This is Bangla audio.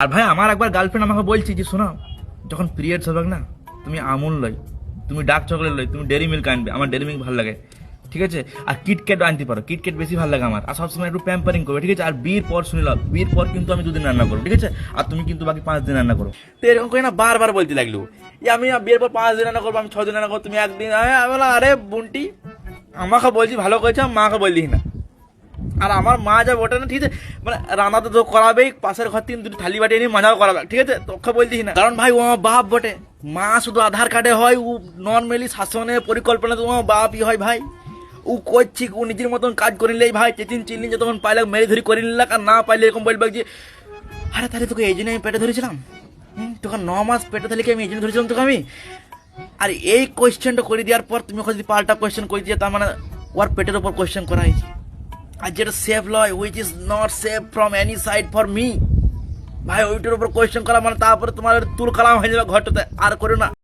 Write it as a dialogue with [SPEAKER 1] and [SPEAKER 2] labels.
[SPEAKER 1] আর ভাই, আমার একবার গার্লফ্রেন্ড আমাকে বলছি যে শোনো, যখন পিরিয়ডস হবে না, তুমি আমুল লই, তুমি ডার্ক চকলেট লই, তুমি ডেরি মিল্ক আনবে, আমার ডেরি মিল্ক ভালো লাগে, ঠিক আছে? আর কিটক্যাট আনতে পারো কিটক্যাট বেশি ভালো লাগে আমার, আর সবসময় একটু প্যাম্পারিং করবে, ঠিক আছে? আর বিয়ের পর শুনিলাম বিয়ের পর কিন্তু আমি দুদিন রান্না করব, ঠিক আছে? আর তুমি কিন্তু বাকি পাঁচ দিন রান্না করো। তো এরকম করে না বারবার বলতে লাগল যে আমি বিয়ের পর পাঁচ দিন রান্না করব, আমি ছ দিন রান্না করব, তুমি একদিন, আরে বুনটি, আমাকে বলছি, ভালো করেছে মাকে বললি না। আর আমার মা যা ওটা না, ঠিক আছে? মানে রান্না তো করাবেই, পাশের ঘর থেকে দুটো থালি বাটিয়ে নিয়ে মজাও করাবে, ঠিক আছে? তোকে বলছিস না। কারণ ভাই, ও আমার বাপ বটে। মা শুধু আধার কার্ডে হয়, ও নর্মালি শাসনে পরিকল্পনা তো আমার বাপই হয় ভাই। ও করছি, ও নিজের মতন কাজ করে নিলেই ভাই, চেচিন চিনলি যে তখন পাইলে মেরে ধরি করে নিলাক, আর না পাইলে এরকম বলবে যে, আরে তাহলে তোকে এই জন্য আমি পেটে ধরেছিলাম? তোকে ন মাস পেটে তাহলে কি আমি এই জন্য ধরেছিলাম তোকে আমি? আর এই কোয়েশ্চেনটা করে দেওয়ার পর তুমি ওকে যদি পাল্টা কোয়েশ্চেন করে দিয়ে তার মানে ওর পেটের উপর কোয়েশ্চেন করা হয়েছে। আর যেটা সেফ লয় which is not safe from any side for me ভাই, ওইটার উপর কোয়েশ্চেন করা মানে তারপরে তোমার তুল কালাম হয়ে যাবে ঘরটাতে, আর করো না।